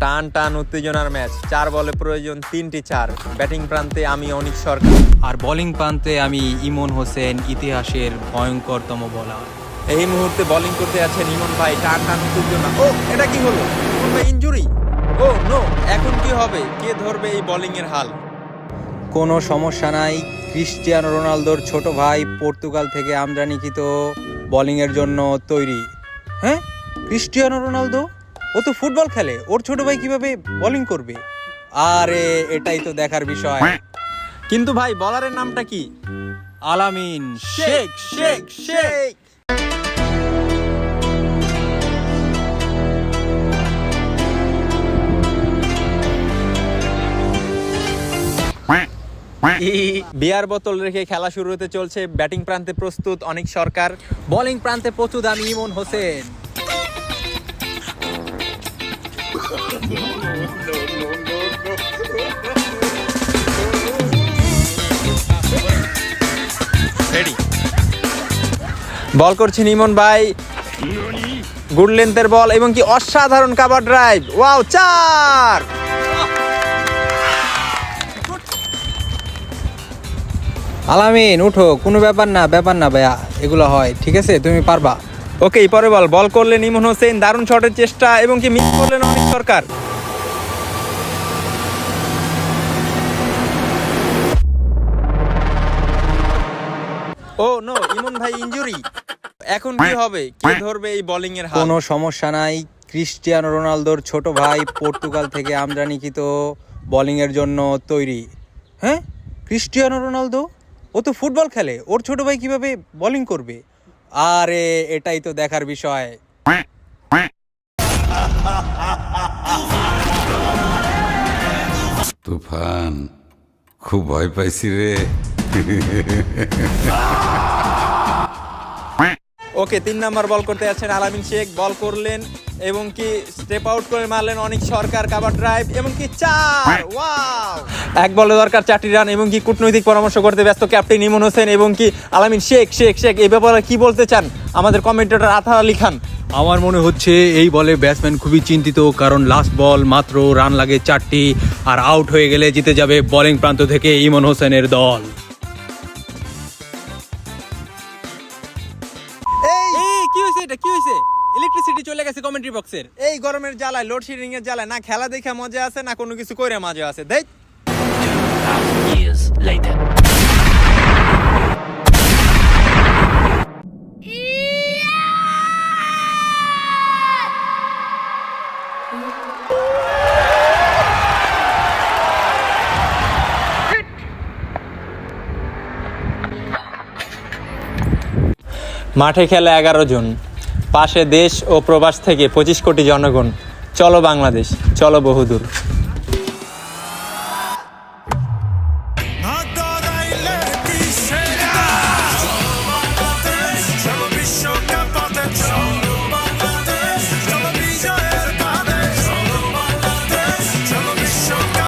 টান টান উত্তেজনার ম্যাচ। চার বলে প্রয়োজন তিনটি চার। ব্যাটিং প্রান্তে আমি অনিক সরকার। আর বোলিং প্রান্তে আমি ইমন হোসেন ইতিহাসের ভয়ঙ্করতম বলার। এই মুহূর্তে বোলিং করতে আছেন ইমন ভাই টান টান উত্তেজনা। ও এটা কি হলো? ইঞ্জুরি? ও নো এখন কি হবে? কে ধরবে এই বোলিং এর হাল? কোনো সমস্যা নাই। ক্রিস্টিয়ানো রোনালদোর ছোট ভাই পর্তুগাল থেকে আমদানিকৃত বোলিংয়ের জন্য তৈরি। হ্যাঁ? Cristiano Ronaldo? ও তো ফুটবল খেলে। ওর ছোট ভাই কীভাবে বোলিং করবে? আরে, এটাই তো দেখার বিষয়। কিন্তু ভাই বলারের নামটা কি? আলামিন শেখ শেখ শেখ। বিয়ার বোতল রেখে খেলা শুরু হতে চলছে ব্যাটিং প্রান্তে প্রস্তুত অনেক সরকার। বোলিং প্রান্তে প্রচুর আমি ইমন হোসেন। বল করছেন ইমন ভাই। গুড লেন্থের বল এবং কি অসাধারণ কাবার ড্রাইভ ওয়াও চার! আলামিন, উঠো, কোনো ব্যাপার না ব্যাপার না ভাইয়া, এগুলো হয়, ঠিক আছে? তুমি পারবা। ওকে পরে বল। বল করলেন ইমন হোসেন, দারুণ শটের চেষ্টা এবং কি মিস করলেন অনেক সরকার ও, নো, ইমন ভাই ইনজুরি এখন কি হবে? কে ধরবে এই বোলিং এর কোনো সমস্যা নাই। ক্রিস্টিয়ানো রোনালদোর ছোট ভাই পর্তুগাল থেকে আমদানিকৃত বোলিংয়ের জন্য তৈরি। হ্যাঁ? Cristiano Ronaldo? ও তো ফুটবল খেলে। ওর ছোট ভাই কীভাবে বোলিং করবে? আরে এটাই তো দেখার বিষয়। তুফান খুব ভয় পাইছি রে। ওকে তিন নাম্বার বল করতে যাচ্ছেন আলামিন শেখ। বল করলেন এবং কি স্টেপ আউট করে মারলেন অনেক সরকার কাবার ড্রাইভ এবং কি চার। ওয়াও এক বলে দরকার চারটি রান এবং কি কূটনৈতিক পরামর্শ করতে ব্যস্ত ক্যাপ্টেন ইমন হোসেন এবং কি আলামিন শেখ শেখ শেখ এই ব্যাপারে কি বলতে চান? আমাদের কমেন্টেটর আথার আলী খান। আমার মনে হচ্ছে এই বলে ব্যাটসম্যান খুবই চিন্তিত কারণ লাস্ট বল মাত্র রান লাগে চারটি আর আউট হয়ে গেলে জিতে যাবে বোলিং প্রান্ত থেকে ইমন হোসেনের দল। কি হয়েছে এটা? কি হয়েছে? ইলেকট্রিসিটি চলে গেছে কমেন্ট্রি বক্সের এই গরমের জ্বালায় লোডশেডিং এর জ্বালায় না খেলা দেখে মজা আছে না কোনো কিছু করে মজা আছে। দেখ। মাঠে খেলে এগারো জন। পাশে দেশ ও প্রবাস থেকে পঁচিশ কোটি জনগণ। চলো বাংলাদেশ চলো বহুদূর।